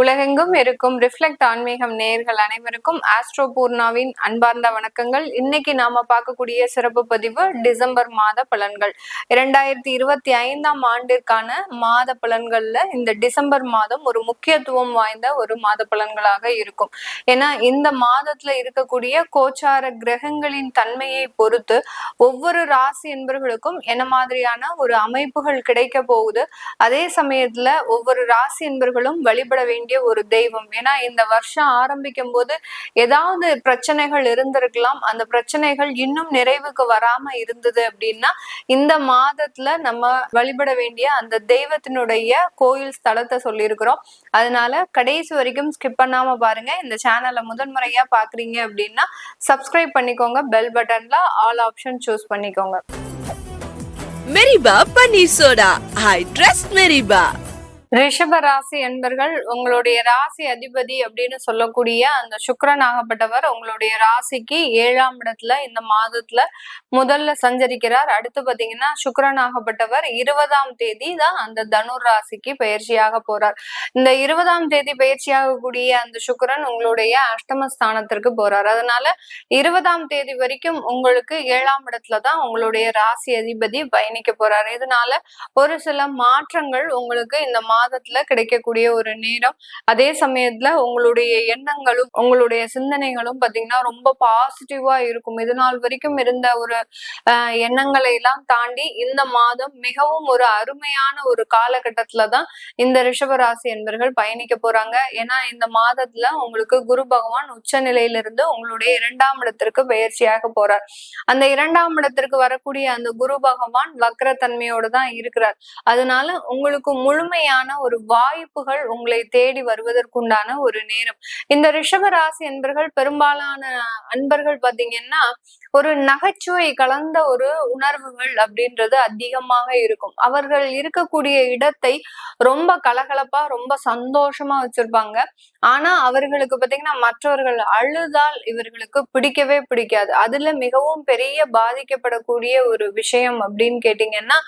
உலகெங்கும் இருக்கும் ரிஃப்ளெக்ட் ஆன்மீகம் நேயர்கள் அனைவருக்கும் ஆஸ்ட்ரோ பூர்ணாவின் அன்பார்ந்த வணக்கங்கள். இன்னைக்கு நாம பார்க்கக்கூடிய சிறப்பு பதிவு டிசம்பர் மாத பலன்கள். இரண்டாயிரத்தி இருபத்தி ஐந்தாம் ஆண்டிற்கான மாத பலன்கள்ல இந்த டிசம்பர் மாதம் ஒரு முக்கியத்துவம் வாய்ந்த ஒரு மாத பலன்களாக இருக்கும். ஏன்னா இந்த மாதத்துல இருக்கக்கூடிய கோச்சார கிரகங்களின் தன்மையை பொறுத்து ஒவ்வொரு ராசி என்பவர்களுக்கும் என்ன மாதிரியான ஒரு அமைப்புகள் கிடைக்க போகுது. அதே சமயத்துல ஒவ்வொரு ராசி என்பர்களும் வழிபட வேண்டிய ஒரு தெய்வம். ஏன்னா இந்த வருஷம் ஆரம்பிக்கும் போது ஏதாவது பிரச்சனைகள் இருந்திருக்கலாம். அந்த பிரச்சனைகள் இன்னும் நிறைவுக்கு வராம இருந்தது அப்படின்னா இந்த மாதத்துல நம்ம வழிபட வேண்டிய அந்த தெய்வத்தினுடைய கோயில் ஸ்தலத்தை சொல்லியிருக்கிறோம். அதனால கடைசி வரைக்கும் ஸ்கிப் பண்ணாம பாருங்க. இந்த சேனலை முதன்முறையா பாக்குறீங்க அப்படின்னா சப்ஸ்கிரைப் பண்ணிக்கோங்க. பெல் பட்டன்ல ஆல் ஆப்ஷன் சூஸ் பண்ணிக்கோங்க. மெரிபா பன்னீர் சோடா ஐ ட்ரஸ்ட் மெரிபா ரிஷப ராசி என்பர்கள் உங்களுடைய ராசி அதிபதி அப்படின்னு சொல்லக்கூடிய அந்த சுக்கரன் ஆகப்பட்டவர் உங்களுடைய ராசிக்கு ஏழாம் இடத்துல இந்த மாதத்துல முதல்ல சஞ்சரிக்கிறார். அடுத்து பாத்தீங்கன்னா சுக்கரன் ஆகப்பட்டவர் இருபதாம் தேதி தான் அந்த தனுர் ராசிக்கு பயிற்சியாக போறார். இந்த இருபதாம் தேதி பயிற்சியாகக்கூடிய அந்த சுக்கரன் உங்களுடைய அஷ்டம ஸ்தானத்திற்கு போறார். அதனால இருபதாம் தேதி வரைக்கும் உங்களுக்கு ஏழாம் இடத்துல தான் உங்களுடைய ராசி அதிபதி பயணிக்க போறாரு. இதனால ஒரு சில மாற்றங்கள் உங்களுக்கு இந்த மாதத்துல கிடைக்கக்கூடிய ஒரு நேரம். அதே சமயத்துல உங்களுடைய எண்ணங்களும் உங்களுடைய சிந்தனைகளும் பாத்தீங்கன்னா ரொம்ப பாசிட்டிவா இருக்கும். இது நாள் வரைக்கும் இருந்த ஒரு எண்ணங்களை எல்லாம் தாண்டி இந்த மாதம் மிகவும் ஒரு அருமையான ஒரு காலகட்டத்துல தான் இந்த ரிஷபராசி என்பர்கள் பயணிக்க போறாங்க. ஏன்னா இந்த மாதத்துல உங்களுக்கு குரு பகவான் உச்ச நிலையிலிருந்து உங்களுடைய இரண்டாம் இடத்திற்கு பயிற்சியாக போறார். அந்த இரண்டாம் இடத்திற்கு வரக்கூடிய அந்த குரு பகவான் வக்ரத்தன்மையோட தான் இருக்கிறார். அதனால உங்களுக்கு முழுமையான ஒரு வாய்ப்புகள் உங்களை தேடி வருவதற்குண்டான ஒரு நேரம். இந்த ரிஷப ராசி என்பர்கள் பெரும்பாலான அன்பர்கள் பாத்தீங்கன்னா ஒரு நகைச்சுவை கலந்த ஒரு உணர்வுகள் அப்படின்றது அதிகமாக இருக்கும். அவர்கள் இருக்கக்கூடிய இடத்தை ரொம்ப கலகலப்பா ரொம்ப சந்தோஷமா வச்சிருப்பாங்க. ஆனா அவர்களுக்கு பாத்தீங்கன்னா மற்றவர்கள் அழுதால் இவர்களுக்கு பிடிக்கவே பிடிக்காது. அதுல மிகவும் பெரிய பாதிக்கப்படக்கூடிய ஒரு விஷயம் அப்படின்னு கேட்டீங்கன்னா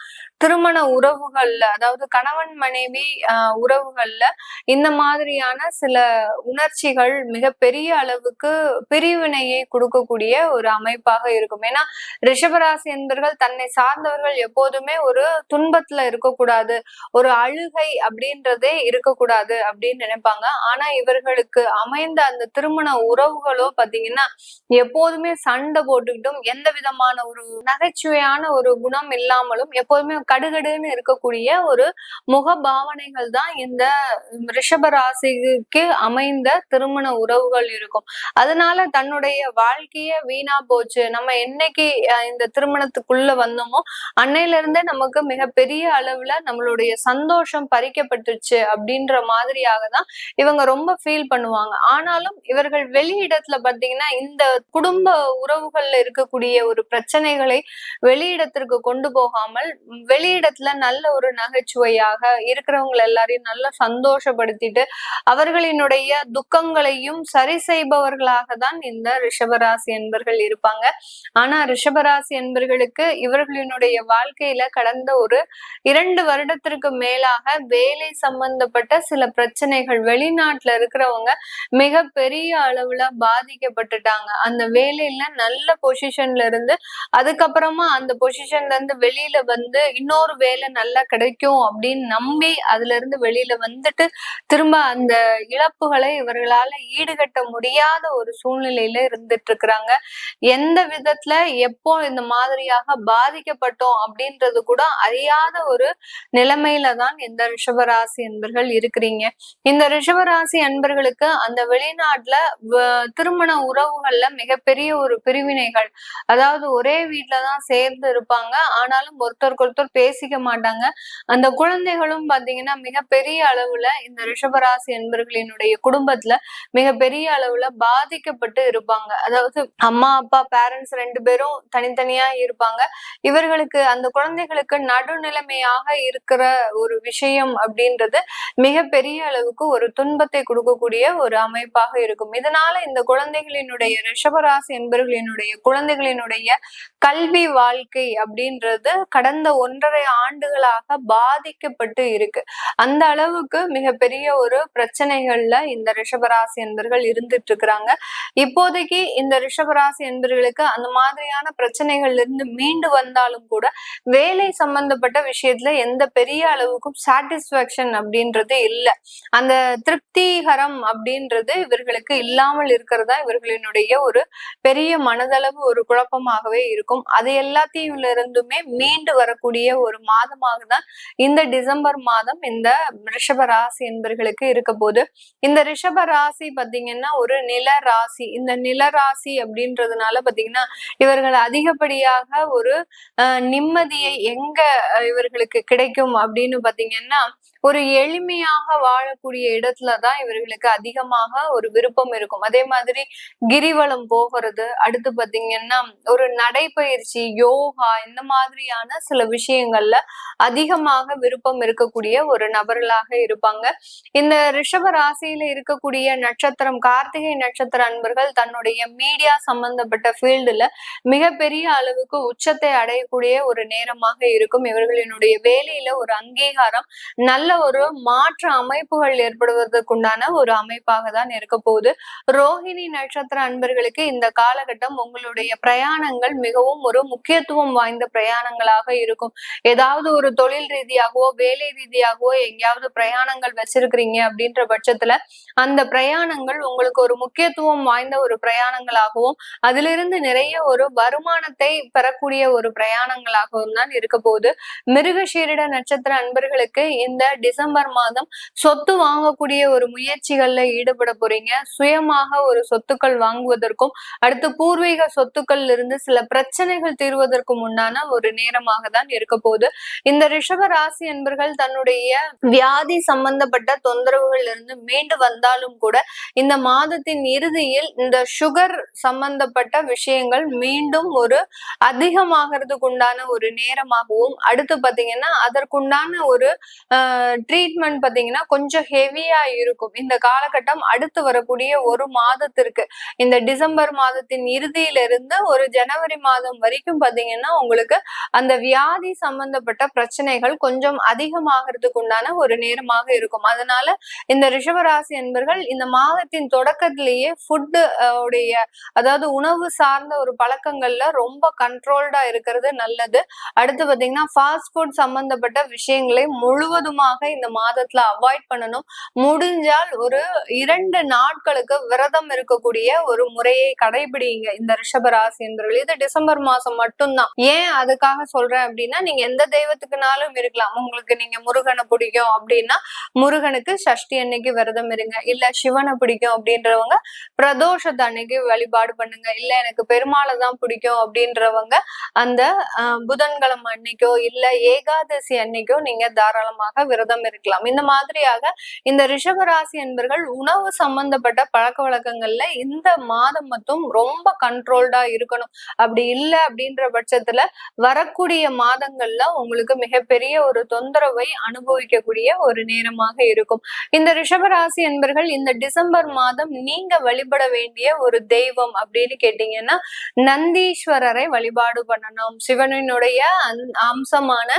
திருமண உறவுகள்ல அதாவது கணவன் மனைவி ஆஹ் உறவுகள்ல இந்த மாதிரியான சில உணர்ச்சிகள் மிக பெரிய அளவுக்கு பிரிவினையை கொடுக்கக்கூடிய ஒரு அமைப்பாக இருக்கும். ஏன்னா ரிஷபராசி என்பர்கள் தன்னை சார்ந்தவர்கள் எப்போதுமே ஒரு துன்பத்துல இருக்கக்கூடாது ஒரு அழுகை அப்படின்றதே இருக்கக்கூடாது அப்படின்னு நினைப்பாங்க. ஆனா இவர்களுக்கு அமைந்த அந்த திருமண உறவுகளோ பாத்தீங்கன்னா எப்போதுமே சண்டை போட்டுக்கிட்டும் எந்த விதமான ஒரு நகைச்சுவையான ஒரு குணம் இல்லாமலும் எப்போதுமே கடுகடுன்னு இருக்கக்கூடிய ஒரு முக பாவனைகள் தான் இந்த ரிஷப ராசிக்கு அமைந்த திருமண உறவுகள் இருக்கும். அதனால தன்னுடைய வாழ்க்கைய வீணா போச்சு. நம்ம என்னைக்கு இந்த திருமணத்துக்குள்ள வந்தோமோ அன்னையில இருந்தே நமக்கு மிகப்பெரிய அளவுல நம்மளுடைய சந்தோஷம் பறிக்கப்பட்டுச்சு அப்படின்ற மாதிரியாக தான் இவங்க ரொம்ப ஃபீல் பண்ணுவாங்க. ஆனாலும் இவர்கள் வெளியிடத்துல பாத்தீங்கன்னா இந்த குடும்ப உறவுகள்ல இருக்கக்கூடிய ஒரு பிரச்சனைகளை வெளியிடத்திற்கு கொண்டு போகாமல் வெளியிடத்துல நல்ல ஒரு நகைச்சுவையாக இருக்கிறவங்க எல்லாரையும் நல்லா சந்தோஷப்படுத்திட்டு அவர்களினுடைய துக்கங்களையும் சரி செய்பவர்களாக தான் இந்த ரிஷபராசி என்பர்கள் இருப்பாங்க. ஆனா ரிஷபராசி என்பர்களுக்கு இவர்களினுடைய வாழ்க்கையில கடந்த ஒரு இரண்டு வருடத்திற்கு மேலாக வேலை சம்பந்தப்பட்ட சில பிரச்சனைகள் வெளிநாட்டுல இருக்கிறவங்க மிக பெரிய அளவுல பாதிக்கப்பட்டுட்டாங்க. அந்த வேலையில நல்ல பொசிஷன்ல இருந்து அதுக்கப்புறமா அந்த பொசிஷன்ல இருந்து வெளியில வந்து இன்னொரு வேலை நல்லா கிடைக்கும் அப்படின்னு நம்பி அதுல இருந்து வெளியில வந்துட்டு திரும்ப அந்த இழப்புகளை இவர்களால ஈடுகட்ட முடியாத ஒரு சூழ்நிலையில இருந்துட்டு இருக்கிறாங்க. எந்த விதத்துல எப்போ இந்த மாதிரியாக பாதிக்கப்பட்டோம் அப்படின்றது கூட அறியாத ஒரு நிலைமையில தான் இந்த ரிஷபராசி அன்பர்கள் இருக்கிறீங்க. இந்த ரிஷபராசி அன்பர்களுக்கு அந்த வெளிநாட்டுல வ- திருமண உறவுகள்ல மிகப்பெரிய ஒரு பிரிவினைகள் அதாவது ஒரே வீட்டுலதான் சேர்ந்து இருப்பாங்க. ஆனாலும் ஒருத்தருக்கு ஒருத்தர் பேசிக்க மாட்டாங்க. அந்த குழந்தைகளும் பாத்தீங்கன்னா மிகப்பெரிய அளவுல இந்த ரிஷபராசி என்பர்களினுடைய குடும்பத்துல மிகப்பெரிய அளவுல பாதிக்கப்பட்டு இருப்பாங்க. அதாவது அம்மா அப்பா பேரண்ட்ஸ் ரெண்டு பேரும் தனித்தனியா இருப்பாங்க. இவர்களுக்கு அந்த குழந்தைகளுக்கு நடுநிலைமையாக இருக்கிற ஒரு விஷயம் அப்படின்றது மிகப்பெரிய அளவுக்கு ஒரு துன்பத்தை கொடுக்கக்கூடிய ஒரு அமைப்பாக இருக்கும். இதனால இந்த குழந்தைகளினுடைய ரிஷபராசி என்பவர்களினுடைய குழந்தைகளினுடைய கல்வி வாழ்க்கை அப்படின்றது கடந்த ஒன்றரை ஒன்றரை ஆண்டுகளாக பாதிக்கப்பட்டு இருக்கு. அந்த அளவுக்கு மிகப்பெரிய ஒரு பிரச்சனைகள்ல இந்த ரிஷபராசி என்பர்கள் இருந்துட்டு இருக்கிறாங்க. இப்போதைக்கு இந்த ரிஷபராசி என்பர்களுக்கு அந்த மாதிரியான பிரச்சனைகள்ல இருந்து மீண்டு வந்தாலும் கூட வேலை சம்பந்தப்பட்ட விஷயத்துல எந்த பெரிய அளவுக்கும் சாட்டிஸ்பாக்சன் அப்படின்றது இல்ல. அந்த திருப்திகரம் அப்படின்றது இவர்களுக்கு இல்லாமல் இருக்கிறதா இவர்களினுடைய ஒரு பெரிய மனதளவு ஒரு குழப்பமாகவே இருக்கும். அது எல்லாத்தையும் இருந்துமே மீண்டு வரக்கூடிய ஒரு மாதமாக தான் இந்த டிசம்பர் மாதம் இந்த ரிஷப ராசி என்பர்களுக்கு இருக்க போது இந்த ரிஷப ராசி பாத்தீங்கன்னா ஒரு நில ராசி. இந்த நில ராசி அப்படின்றதுனால பாத்தீங்கன்னா இவர்கள் அதிகப்படியாக ஒரு அஹ், நிம்மதியை எங்க இவர்களுக்கு கிடைக்கும் அப்படின்னு பாத்தீங்கன்னா ஒரு எளிமையாக வாழக்கூடிய இடத்துலதான் இவர்களுக்கு அதிகமாக ஒரு விருப்பம் இருக்கும். அதே மாதிரி கிரிவலம் போகிறது அடுத்து பாத்தீங்கன்னா ஒரு நடைப்பயிற்சி யோகா இந்த மாதிரியான சில விஷயங்கள்ல அதிகமாக விருப்பம் இருக்கக்கூடிய ஒரு நபர்களாக இருப்பாங்க. இந்த ரிஷப ராசியில இருக்கக்கூடிய நட்சத்திரம் கார்த்திகை நட்சத்திர அன்பர்கள் தன்னுடைய மீடியா சம்பந்தப்பட்ட ஃபீல்டுல மிகப்பெரிய அளவுக்கு உச்சத்தை அடையக்கூடிய ஒரு நேரமாக இருக்கும். இவர்களினுடைய வேலையில ஒரு அங்கீகாரம் நல்ல ஒரு மாற்று அமைப்புகள் ஏற்படுவதற்குண்டான ஒரு அமைப்பாக தான் இருக்க போகுது. ரோஹிணி நட்சத்திர அன்பர்களுக்கு இந்த காலகட்டம் உங்களுடைய பிரயாணங்கள் மிகவும் ஒரு முக்கியத்துவம் வாய்ந்த பிரயாணங்களாக இருக்கும். ஏதாவது ஒரு தொழில் ரீதியாகவோ வேலை ரீதியாகவோ எங்கேயாவது பிரயாணங்கள் வச்சிருக்கிறீங்க அப்படின்ற பட்சத்துல அந்த பிரயாணங்கள் உங்களுக்கு ஒரு முக்கியத்துவம் வாய்ந்த ஒரு பிரயாணங்களாகவும் அதிலிருந்து நிறைய ஒரு வருமானத்தை பெறக்கூடிய ஒரு பிரயாணங்களாகவும் தான் இருக்க போகுது. மிருகஷீரிட நட்சத்திர அன்பர்களுக்கு இந்த டிசம்பர் மாதம் சொத்து வாங்கக்கூடிய ஒரு முயற்சிகள்ல ஈடுபட போறீங்க. சுயமாக ஒரு சொத்துக்கள் வாங்குவதற்கும் அடுத்து பூர்வீக சொத்துக்கள்ல இருந்து சில பிரச்சனைகள் தீர்வதற்கும் உண்டான ஒரு நேரமாக தான் இருக்க போகுது. இந்த ரிஷப ராசி என்பர்கள் தன்னுடைய வியாதி சம்பந்தப்பட்ட தொந்தரவுகள் இருந்து மீண்டு வந்தாலும் கூட இந்த மாதத்தின் இறுதியில் இந்த சுகர் சம்பந்தப்பட்ட விஷயங்கள் மீண்டும் ஒரு அதிகமாகிறதுக்கு உண்டான ஒரு நேரமாகவும் அடுத்து பாத்தீங்கன்னா அதற்குண்டான ஒரு ட்ரீட்மெண்ட் பாத்தீங்கன்னா கொஞ்சம் ஹெவியா இருக்கும். இந்த காலகட்டம் அடுத்து வரக்கூடிய ஒரு மாதத்திற்கு. இந்த டிசம்பர் மாதத்தின் இறுதியில இருந்து ஒரு ஜனவரி மாதம் வரைக்கும் பாத்தீங்கன்னா உங்களுக்கு அந்த வியாதி சம்பந்தப்பட்ட பிரச்சனைகள் கொஞ்சம் அதிகமாகிறதுக்கு உண்டான ஒரு நேரமாக இருக்கும். அதனால இந்த ரிஷபராசி என்பர்கள் இந்த மாதத்தின் தொடக்கத்திலேயே ஃபுட்டு உடைய அதாவது உணவு சார்ந்த ஒரு பழக்கங்கள்ல ரொம்ப கண்ட்ரோல்டா இருக்கிறது நல்லது. அடுத்து பாத்தீங்கன்னா ஃபாஸ்ட் ஃபுட் சம்பந்தப்பட்ட விஷயங்களை முழுவதுமாக இந்த மாதத்துல அவாய்ட் பண்ணணும். முடிஞ்சால் ஒரு இரண்டு நாட்களுக்கு விரதம் இருக்கக்கூடிய ஒரு முறையை கடைபிடிங்க. இந்த ரிஷபராசி என்பவர்கள் இது டிசம்பர் மாசம் மட்டும்தான். ஏன் அதுக்காக சொல்றேன் அப்படின்னா நீங்க எந்த தெய்வத்துக்குனாலும் இருக்கலாம். உங்களுக்கு நீங்க முருகனை பிடிக்கும் அப்படின்னா முருகனுக்கு சஷ்டி அன்னைக்கு விரதம் இருங்க. இல்ல சிவனை பிடிக்கும் அப்படின்றவங்க பிரதோஷத்தை அன்னைக்கு வழிபாடு பண்ணுங்க. இல்ல எனக்கு பெருமாளை தான் பிடிக்கும் அப்படின்றவங்க அந்த புதன்கிழமை அன்னைக்கோ இல்ல ஏகாதசி அன்னைக்கோ நீங்க தாராளமாக விரதம் விரதம் இருக்கலாம். இந்த மாதிரியாக இந்த ரிஷபராசி என்பர்கள் உணவு சம்பந்தப்பட்ட பழக்க வழக்கங்கள்ல இந்த மாதம் மட்டும் ரொம்ப கண்ட்ரோல்டா இருக்கணும். அப்படி இல்லை அப்படின்ற பட்சத்துல வரக்கூடிய மாதங்கள்ல உங்களுக்கு மிகப்பெரிய ஒரு தொந்தரவை அனுபவிக்கக்கூடிய ஒரு நேரமாக இருக்கும். இந்த ரிஷபராசி என்பர்கள் இந்த டிசம்பர் மாதம் நீங்க வழிபட வேண்டிய ஒரு தெய்வம் அப்படின்னு கேட்டீங்கன்னா நந்தீஸ்வரரை வழிபாடு பண்ணணும். சிவனினுடைய அம்சமான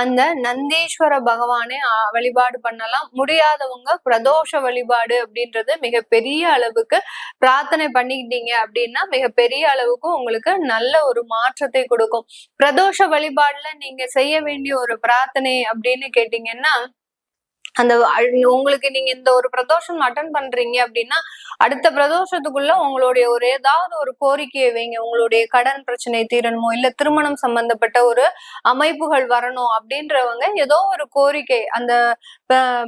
அந்த நந்தீஸ்வர பகவானை வழிபாடு பண்ணலாம். முடியாதவங்க பிரதோஷ வழிபாடு அப்படின்றது மிகப்பெரிய அளவுக்கு பிரார்த்தனை பண்ணிக்கிட்டீங்க அப்படின்னா மிகப்பெரிய அளவுக்கு உங்களுக்கு நல்ல ஒரு மாற்றத்தை கொடுக்கும். பிரதோஷ வழிபாடுல நீங்க செய்ய வேண்டிய ஒரு பிரார்த்தனை அப்படின்னு கேட்டீங்கன்னா அந்த உங்களுக்கு நீங்க இந்த ஒரு பிரதோஷம் அட்டன் பண்றீங்க அப்படின்னா அடுத்த பிரதோஷத்துக்குள்ள உங்களுடைய ஒரு ஏதாவது ஒரு கோரிக்கையை வைங்க. உங்களுடைய கடன் பிரச்சனை தீரணுமோ இல்ல திருமணம் சம்பந்தப்பட்ட ஒரு அமைப்புகள் வரணும் அப்படின்றவங்க ஏதோ ஒரு கோரிக்கை அந்த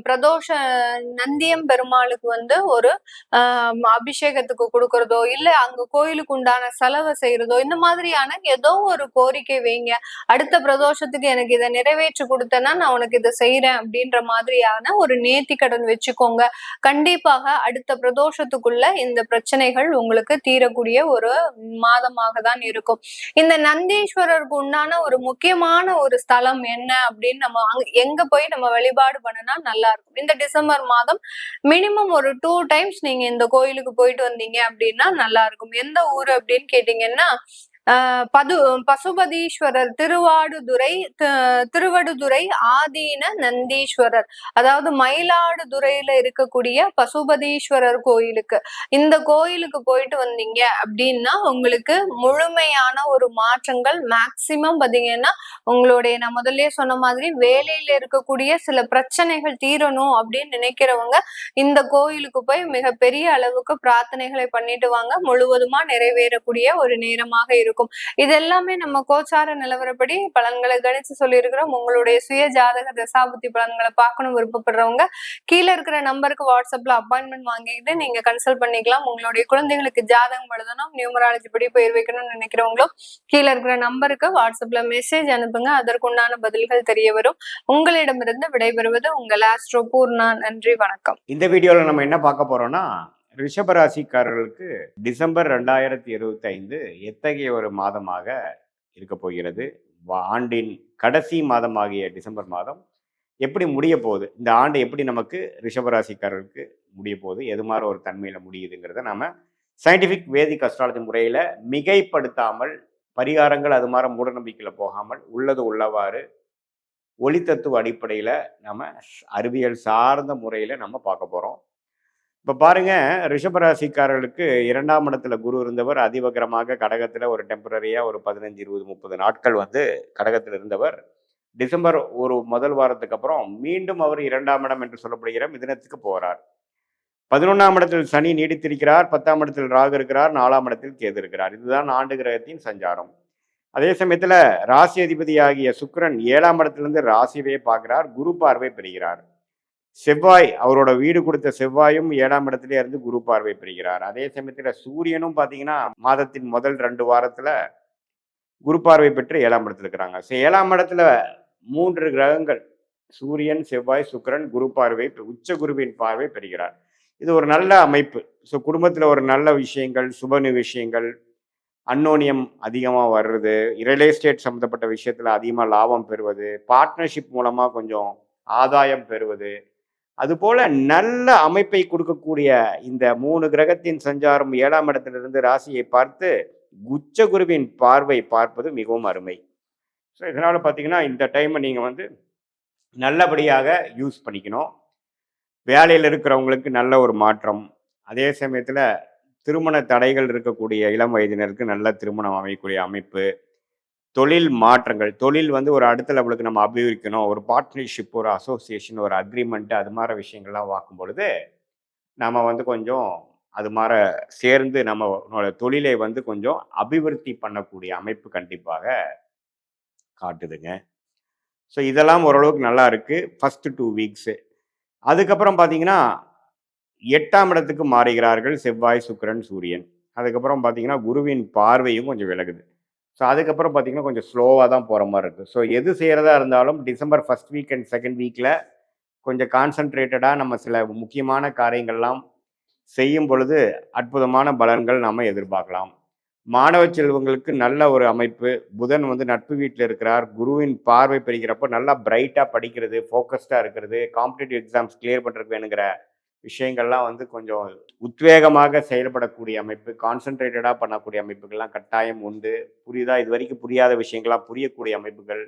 பிரதோஷ நந்தியம் பெருமாளுக்கு வந்து ஒரு ஆஹ் அபிஷேகத்துக்கு கொடுக்கறதோ இல்ல அங்க கோயிலுக்கு உண்டான செலவை செய்யறதோ இந்த மாதிரியான ஏதோ ஒரு கோரிக்கை வைங்க. அடுத்த பிரதோஷத்துக்கு எனக்கு இதை நிறைவேற்றி கொடுத்தேன்னா நான் உனக்கு இதை செய்யறேன் அப்படின்ற மாதிரியான ஒரு நேர்த்தி கடன் வச்சுக்கோங்க. கண்டிப்பாக அடுத்த பிரதோஷத்துக்குள்ள இந்த பிரச்சனைகள் உங்களுக்கு தீரக்கூடிய ஒரு மாதமாக தான் இருக்கும். இந்த நந்தீஸ்வரருக்கு உண்டான ஒரு முக்கியமான ஒரு ஸ்தலம் என்ன அப்படின்னு நம்ம அங்க எங்க போய் நம்ம வழிபாடு பண்ணணும்? பண்ணா நல்லா இருக்கும் இந்த டிசம்பர் மாதம் மினிமம் ஒரு டூ டைம்ஸ் நீங்க இந்த கோயிலுக்கு போயிட்டு வந்தீங்க அப்படின்னா நல்லா இருக்கும் எந்த ஊர் அப்படின்னு கேட்டீங்கன்னா பது பசுபதீஸ்வரர் திருவாடுதுறை திருவடுதுறை ஆதீன நந்தீஸ்வரர். அதாவது மயிலாடுதுறையில இருக்கக்கூடிய பசுபதீஸ்வரர் கோயிலுக்கு. இந்த கோயிலுக்கு போயிட்டு வந்தீங்க அப்படின்னா உங்களுக்கு முழுமையான ஒரு மாற்றங்கள் மேக்சிமம் பாத்தீங்கன்னா உங்களுடைய நான் முதல்ல சொன்ன மாதிரி வேலையில இருக்கக்கூடிய சில பிரச்சனைகள் தீரணும் அப்படின்னு நினைக்கிறவங்க இந்த கோயிலுக்கு போய் மிகப்பெரிய அளவுக்கு பிரார்த்தனைகளை பண்ணிட்டு வாங்க. முழுவதுமா நிறைவேறக்கூடிய ஒரு நேரமாக இருக்கும். இது எல்லாமே நம்ம கோச்சார நிலவரப்படி பலன்களை கணிச்சு சொல்லியிருக்கிறோம். உங்களுடைய சுய ஜாதக தசாபுத்தி பலன்களை பார்க்கணும் விருப்பப்படுறவங்க கீழே இருக்கிற நம்பருக்கு வாட்ஸ்அப்ல அப்பாயின்மெண்ட் வாங்கிக்கிட்டு நீங்க கன்சல்ட் பண்ணிக்கலாம். உங்களுடைய குழந்தைகளுக்கு ஜாதகம் எழுதணும் நியூமராலஜி படி பெயர் வைக்கணும்னு நினைக்கிறவங்களும் கீழே இருக்கிற நம்பருக்கு வாட்ஸ்அப்ல மெசேஜ் அனுப்புங்க. அதற்குண்டான பதில்கள் தெரிய வரும். உங்களிடமிருந்து விடைபெறுவது உங்கள் ஆஸ்ட்ரோ பூர்ணா. நன்றி வணக்கம். இந்த வீடியோல நம்ம என்ன பார்க்க போறோம்னா ரிஷபராசிக்காரர்களுக்கு டிசம்பர் ரெண்டாயிரத்தி இருபத்தைந்து எத்தகைய ஒரு மாதமாக இருக்க போகிறது? ஆண்டின் கடைசி மாதமாகிய டிசம்பர் மாதம் எப்படி முடிய போகுது? இந்த ஆண்டு எப்படி நமக்கு ரிஷபராசிக்காரர்களுக்கு முடிய போகுது? எது மாதிரி ஒரு தன்மையில் முடியுதுங்கிறத நம்ம சயின்டிஃபிக் வேதிக் அஸ்ட்ராலஜி முறையில் மிகைப்படுத்தாமல் பரிகாரங்கள் அது மாதிரி மூடநம்பிக்கையில் போகாமல் உள்ளது உள்ளவாறு ஒளி தத்துவ அடிப்படையில் நம்ம அறிவியல் சார்ந்த முறையில் நம்ம பார்க்க போகிறோம் இப்போ பாருங்க ரிஷபராசிக்காரர்களுக்கு இரண்டாம் இடத்துல குரு இருந்தவர் அதிவகரமாக கடகத்தில் ஒரு டெம்பரரியாக ஒரு பதினஞ்சு இருபது முப்பது நாட்கள் வந்து கடகத்தில் இருந்தவர். டிசம்பர் ஒரு முதல் வாரத்துக்கு அப்புறம் மீண்டும் அவர் இரண்டாம் இடம் என்று சொல்லப்படுகிற மிதினத்துக்கு போகிறார் பதினொன்றாம் இடத்தில் சனி நீடித்திருக்கிறார் பத்தாம் இடத்தில் ராகு இருக்கிறார் நாலாம் இடத்தில் கேது இருக்கிறார். இதுதான் ஆண்டு கிரகத்தின் சஞ்சாரம். அதே சமயத்துல ராசி அதிபதியாகிய சுக்கரன் ஏழாம் இடத்திலிருந்து ராசியவே பார்க்கிறார் குரு பார்வை பெறுகிறார். செவ்வாய் அவரோட வீடு கொடுத்த செவ்வாயும் ஏழாம் இடத்துல இருந்து குரு பார்வை பெறுகிறார். அதே சமயத்தில் சூரியனும் பார்த்தீங்கன்னா மாதத்தின் முதல் ரெண்டு வாரத்தில் குரு பார்வை பெற்று ஏழாம் இடத்துல இருக்கிறாங்க. ஸோ ஏழாம் இடத்துல மூன்று கிரகங்கள் சூரியன் செவ்வாய் சுக்கிரன் குரு பார்வை உச்ச குருவின் பார்வை பெறுகிறார். இது ஒரு நல்ல அமைப்பு. ஸோ குடும்பத்தில் ஒரு நல்ல விஷயங்கள் சுப விஷயங்கள் அன்னோனியம் அதிகமாக வர்றது ரியல் எஸ்டேட் சம்மந்தப்பட்ட விஷயத்தில் அதிகமாக லாபம் பெறுவது பார்ட்னர்ஷிப் மூலமாக கொஞ்சம் ஆதாயம் பெறுவது அதுபோல நல்ல அமைப்பை கொடுக்கக்கூடிய இந்த மூணு கிரகத்தின் சஞ்சாரம் ஏழாம் இடத்திலிருந்து ராசியை பார்த்து குச்ச குருவின் பார்வை பார்ப்பது மிகவும் அருமை. ஸோ இதனால் பார்த்தீங்கன்னா இந்த டைமை நீங்கள் வந்து நல்லபடியாக யூஸ் பண்ணிக்கணும். வேலையில் இருக்கிறவங்களுக்கு நல்ல ஒரு மாற்றம். அதே சமயத்தில் திருமண தடைகள் இருக்கக்கூடிய இளம் வயதினருக்கு நல்ல திருமணம் அமையக்கூடிய அமைப்பு. தொழில் மாற்றங்கள் தொழில் வந்து ஒரு அடுத்த லெவலுக்கு நம்ம அபிவிரிக்கணும். ஒரு பார்ட்னர்ஷிப் ஒரு அசோசியேஷன் ஒரு அக்ரிமெண்ட் அது மாதிரி விஷயங்கள்லாம் பார்க்கும் பொழுது நம்ம வந்து கொஞ்சம் அது மாதிரி சேர்ந்து நம்ம தொழிலை வந்து கொஞ்சம் அபிவிருத்தி பண்ணக்கூடிய அமைப்பு கண்டிப்பாக காட்டுதுங்க. ஸோ இதெல்லாம் ஓரளவுக்கு நல்லா இருக்குது ஃபர்ஸ்ட் டூ வீக்ஸு அதுக்கப்புறம் பார்த்தீங்கன்னா எட்டாம் இடத்துக்கு மாறுகிறார்கள் செவ்வாய் சுக்கிரன் சூரியன். அதுக்கப்புறம் பார்த்தீங்கன்னா குருவின் பார்வையும் கொஞ்சம் விலகுது. ஸோ அதுக்கப்புறம் பார்த்தீங்கன்னா கொஞ்சம் ஸ்லோவாக தான் போகிற மாதிரி இருக்குது ஸோ எது செய்கிறதா இருந்தாலும் December first week and second வீக்கில் கொஞ்சம் கான்சன்ட்ரேட்டடாக நம்ம சில முக்கியமான காரியங்கள்லாம் செய்யும் பொழுது அற்புதமான பலன்கள் நாம் எதிர்பார்க்கலாம். மாணவ செல்வங்களுக்கு நல்ல ஒரு அமைப்பு. புதன் வந்து நட்பு வீட்டில் இருக்கிறார். குருவின் பார்வை பெறுகிறப்போ நல்லா பிரைட்டாக படிக்கிறது ஃபோக்கஸ்டாக இருக்கிறது காம்படிட்டிவ் எக்ஸாம்ஸ் கிளியர் பண்ணுறதுக்கு வேணுங்கிற விஷயங்கள்லாம் வந்து கொஞ்சம் உத்வேகமாக செயல்படக்கூடிய அமைப்பு கான்சென்ட்ரேட்டடாக பண்ணக்கூடிய அமைப்புகள்லாம் கட்டாயம் உண்டு. புரியுதா? இது வரைக்கும் புரியாத விஷயங்கள்லாம் புரியக்கூடிய அமைப்புகள்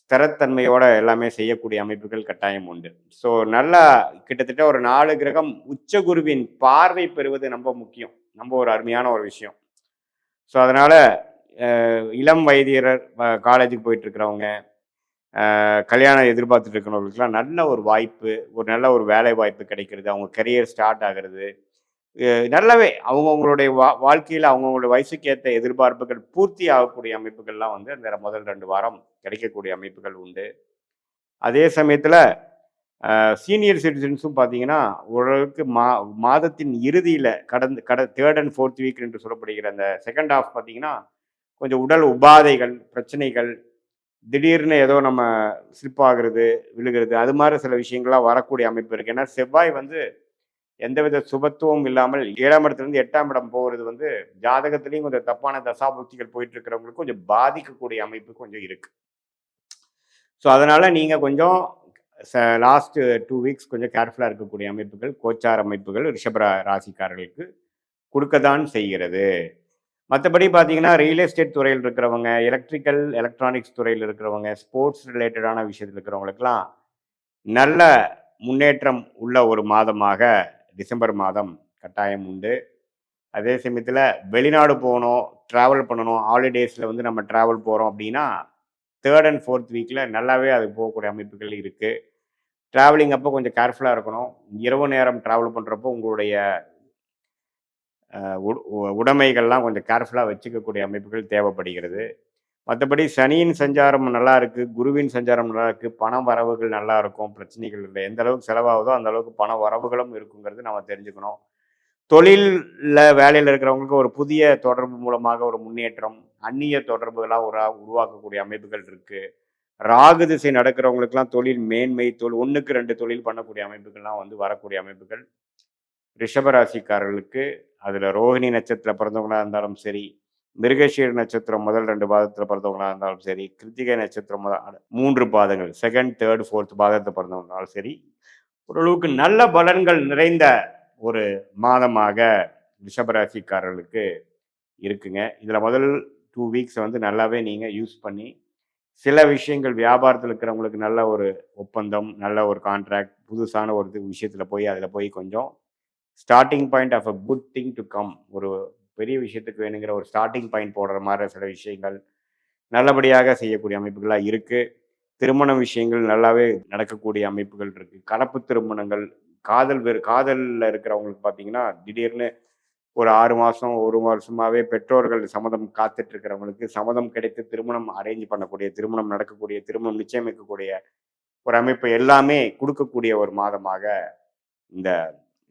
ஸ்திரத்தன்மையோட எல்லாமே செய்யக்கூடிய அமைப்புகள் கட்டாயம் உண்டு. ஸோ நல்லா கிட்டத்தட்ட ஒரு நாலு கிரகம் உச்ச குருவின் பார்வை பெறுவது ரொம்ப முக்கியம். ரொம்ப ஒரு அருமையான ஒரு விஷயம். ஸோ அதனால இளம் வைத்தியர் காலேஜுக்கு போயிட்டு இருக்கிறவங்க கல்யாணம் எதிர்பார்த்துட்டு இருக்கிறவங்களுக்குலாம் நல்ல ஒரு வாய்ப்பு ஒரு நல்ல ஒரு வேலை வாய்ப்பு கிடைக்கிறது. அவங்க கரியர் ஸ்டார்ட் ஆகிறது. நல்லாவே அவங்கவுங்களுடைய வா வாழ்க்கையில் அவங்கவுங்களுடைய வயசுக்கு ஏற்ற எதிர்பார்ப்புகள் பூர்த்தி ஆகக்கூடிய அமைப்புகள்லாம் வந்து அந்த முதல் ரெண்டு வாரம் கிடைக்கக்கூடிய அமைப்புகள் உண்டு. அதே சமயத்தில் சீனியர் சிட்டிசன்ஸும் பார்த்தீங்கன்னா ஓரளவுக்கு மா மாதத்தின் இறுதியில் கடந்து கட தேர்ட் அண்ட் ஃபோர்த் வீக் என்று சொல்லப்படுகிற அந்த செகண்ட் ஹாஃப் பார்த்தீங்கன்னா கொஞ்சம் உடல் உபாதைகள் பிரச்சனைகள் திடீர்னு ஏதோ நம்ம ஸ்லிப் ஆகுறது விழுகிறது அது மாதிரி சில விஷயங்கள்லாம் வரக்கூடிய அமைப்பு இருக்குது ஏன்னா செவ்வாய் வந்து எந்தவித சுபத்துவம் இல்லாமல் ஏழாம் இடத்துலேருந்து எட்டாம் இடம் போகிறது வந்து ஜாதகத்துலேயும் கொஞ்சம் தப்பான தசாபுக்திகள் போயிட்டு இருக்கிறவங்களுக்கு கொஞ்சம் பாதிக்கக்கூடிய அமைப்பு கொஞ்சம் இருக்குது ஸோ அதனால் நீங்கள் கொஞ்சம் லாஸ்ட் டூ வீக்ஸ் கொஞ்சம் கேர்ஃபுல்லாக இருக்கக்கூடிய அமைப்புகள் கோச்சார் அமைப்புகள் ரிஷப ராசிக்காரர்களுக்கு கொடுக்க தான் செய்கிறது. மற்றபடி பார்த்தீங்கன்னா ரியல் எஸ்டேட் துறையில் இருக்கிறவங்க எலக்ட்ரிக்கல் எலக்ட்ரானிக்ஸ் துறையில் இருக்கிறவங்க ஸ்போர்ட்ஸ் ரிலேட்டடான விஷயத்தில் இருக்கிறவங்களுக்கெல்லாம் நல்ல முன்னேற்றம் உள்ள ஒரு மாதமாக டிசம்பர் மாதம் கட்டாயம் உண்டு. அதே சமயத்தில் வெளிநாடு போகணும் ட்ராவல் பண்ணணும் ஹாலிடேஸில் வந்து நம்ம ட்ராவல் போகிறோம் அப்படின்னா தேர்ட் அண்ட் ஃபோர்த் வீக்கில் நல்லாவே அது போகக்கூடிய அமைப்புகள் இருக்குது ட்ராவலிங் அப்போ கொஞ்சம் கேர்ஃபுல்லாக இருக்கணும். இரவு நேரம் ட்ராவல் பண்ணுறப்போ உங்களுடைய உடைமைகள்லாம் கொஞ்சம் கேர்ஃபுல்லாக வச்சுக்கக்கூடிய அமைப்புகள் தேவைப்படுகிறது. மற்றபடி சனியின் சஞ்சாரம் நல்லா இருக்கு குருவின் சஞ்சாரம் நல்லா இருக்கு பண வரவுகள் நல்லா இருக்கும் பிரச்சனைகள் இல்லை. எந்த அளவுக்கு செலவாகுதோ அந்த அளவுக்கு பண வரவுகளும் இருக்குங்கிறது நம்ம தெரிஞ்சுக்கணும். தொழிலில் வேலையில் இருக்கிறவங்களுக்கு ஒரு புதிய தொடர்பு மூலமாக ஒரு முன்னேற்றம் அந்நிய தொடர்புகளாக ஒரு உருவாக்கக்கூடிய அமைப்புகள் இருக்கு. ராகு திசை நடக்கிறவங்களுக்குலாம் தொழில் மேன்மை தொழில் ஒன்றுக்கு ரெண்டு தொழில் பண்ணக்கூடிய அமைப்புகள்லாம் வந்து வரக்கூடிய அமைப்புகள். ரிஷபராசிக்காரர்களுக்கு அதில் ரோஹிணி நட்சத்திரம் பிறந்தவங்களாக இருந்தாலும் சரி மிருகஷீர் நட்சத்திரம் முதல் ரெண்டு பாதத்தில் பிறந்தவங்களாக இருந்தாலும் சரி கிருத்திகை நட்சத்திரம் மூன்று பாதங்கள் செகண்ட் தேர்ட் ஃபோர்த் பாதத்தில் பிறந்தவங்களாலும் சரி ஓரளவுக்கு நல்ல பலன்கள் நிறைந்த ஒரு மாதமாக ரிஷபராசிக்காரர்களுக்கு இருக்குங்க. இதில் முதல் டூ வீக்ஸ் வந்து நல்லாவே நீங்கள் யூஸ் பண்ணி சில விஷயங்கள் வியாபாரத்தில் இருக்கிறவங்களுக்கு நல்ல ஒரு ஒப்பந்தம் நல்ல ஒரு கான்ட்ராக்ட் புதுசான ஒரு விஷயத்தில் போய் அதில் போய் கொஞ்சம் starting point of a good thing to come ஒரு பெரிய விஷயத்துக்கு வேணுங்கிற ஒரு ஸ்டார்டிங் பாயிண்ட் போடுற மாதிரி சில விஷயங்கள் நல்லபடியாக செய்யக்கூடிய அமைப்புகளாக இருக்குது திருமண விஷயங்கள் நல்லாவே நடக்கக்கூடிய அமைப்புகள் இருக்குது கலப்பு திருமணங்கள் காதல் வேறு காதலில் இருக்கிறவங்களுக்கு பார்த்தீங்கன்னா திடீர்னு ஒரு ஆறு மாதம் ஒரு வருஷமாகவே பெற்றோர்கள் சம்மதம் காத்துட்டு இருக்கிறவங்களுக்கு சம்மதம் கிடைத்து திருமணம் அரேஞ்ச் பண்ணக்கூடிய திருமணம் நடக்கக்கூடிய திருமணம் நிச்சயமிக்கக்கூடிய ஒரு அமைப்பு எல்லாமே கொடுக்கக்கூடிய ஒரு மாதமாக இந்த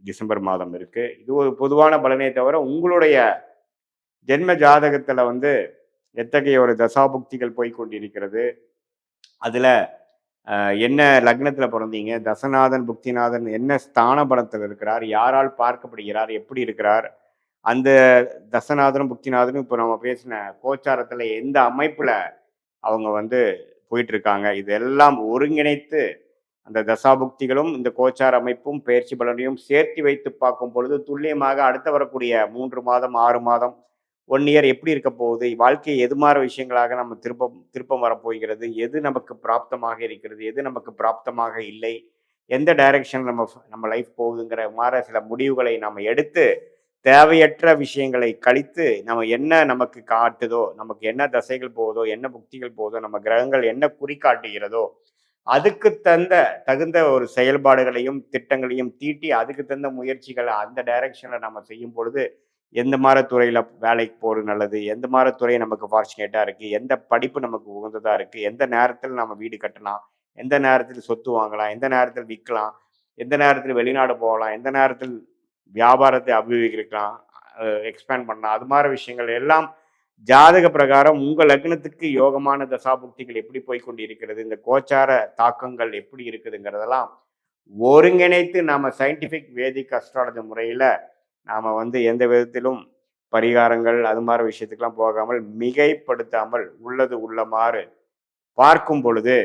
டிசம்பர் மாதம் இருக்கு. இது ஒரு பொதுவான பலனே தவிர உங்களுடைய ஜென்ம ஜாதகத்துல வந்து எத்தகைய ஒரு தசாபுக்திகள் போய்கொண்டிருக்கிறது அதில் அதுல என்ன லக்னத்துல பிறந்தீங்க? தசநாதன் புக்திநாதன் என்ன ஸ்தான பலத்தில் இருக்கிறார்? யாரால் பார்க்கப்படுகிறார்? எப்படி இருக்கிறார்? அந்த தசநாதனும் புக்திநாதனும் இப்போ நம்ம பேசின கோச்சாரத்தில் எந்த அமைப்பில் அவங்க வந்து போயிட்டு இருக்காங்க? இதெல்லாம் ஒருங்கிணைத்து அந்த தசாபுக்திகளும் இந்த கோச்சார் அமைப்பும் பயிற்சி பலனையும் சேர்த்து வைத்து பார்க்கும் பொழுது துல்லியமாக அடுத்து வரக்கூடிய மூன்று மாதம் ஆறு மாதம் ஒன் இயர் எப்படி இருக்க போகுது வாழ்க்கை எது மாதிரி விஷயங்களாக நம்ம திருப்பம் திருப்பம் வரப்போகிறது எது நமக்கு பிராப்தமாக இருக்கிறது எது நமக்கு பிராப்தமாக இல்லை எந்த டைரக்ஷன் நம்ம நம்ம லைஃப் போகுதுங்கிற மாதிரி சில முடிவுகளை நம்ம எடுத்து தேவையற்ற விஷயங்களை கழித்து நம்ம என்ன நமக்கு காட்டுதோ நமக்கு என்ன தசைகள் போகுதோ என்ன புக்திகள் போகுதோ நம்ம கிரகங்கள் என்ன குறிக்காட்டுகிறதோ அதுக்கு தந்த தகுந்த ஒரு செயல்பாடுகளையும் திட்டங்களையும் தீட்டி அதுக்கு தகுந்த முயற்சிகளை அந்த டைரக்ஷனில் நம்ம செய்யும் பொழுது எந்த மாதிரி துறையில் வேலைக்கு போகிறது நல்லது எந்த மாதிரி துறை நமக்கு ஃபார்ச்சுனேட்டாக இருக்குது எந்த படிப்பு நமக்கு உகந்ததாக இருக்குது எந்த நேரத்தில் நம்ம வீடு கட்டலாம் எந்த நேரத்தில் சொத்து வாங்கலாம் எந்த நேரத்தில் விற்கலாம் எந்த நேரத்தில் வெளிநாடு போகலாம் எந்த நேரத்தில் வியாபாரத்தை அபிவிகரிக்கலாம் எக்ஸ்பேண்ட் பண்ணலாம் அது மாதிரி விஷயங்கள் எல்லாம் ஜாதக பிரகாரம் உங்கள் லக்னத்துக்கு யோகமான தசாபுக்திகள் எப்படி போய்கொண்டு இருக்கிறது இந்த கோச்சார தாக்கங்கள் எப்படி இருக்குதுங்கிறதெல்லாம் ஒருங்கிணைத்து நாம் சயின்டிஃபிக் வேதிக் அஸ்ட்ராலஜி முறையில் நாம் வந்து எந்த விதத்திலும் பரிகாரங்கள் அது மாதிரி விஷயத்துக்கெல்லாம் போகாமல் மிகைப்படுத்தாமல் உள்ளது உள்ளமாறு பார்க்கும் பொழுது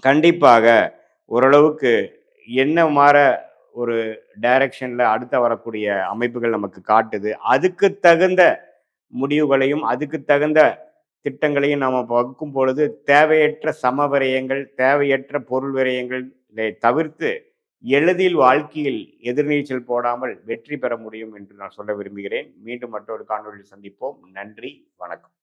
கண்டிப்பாக ஓரளவுக்கு என்ன மாற ஒரு டைரக்ஷனில் அடுத்த வரக்கூடிய அமைப்புகள் நமக்கு காட்டுது. அதுக்கு தகுந்த முடிவுகளையும் அதுக்கு தகுந்த திட்டங்களையும் நாம் வகுக்கும் பொழுது தேவையற்ற சமவிரயங்கள் தேவையற்ற பொருள் விரயங்களை தவிர்த்து எளிதில் வாழ்க்கையில் எதிர்நீச்சல் போடாமல் வெற்றி பெற முடியும் என்று நான் சொல்ல விரும்புகிறேன். மீண்டும் மற்றொரு காணொலியில் சந்திப்போம். நன்றி. வணக்கம்.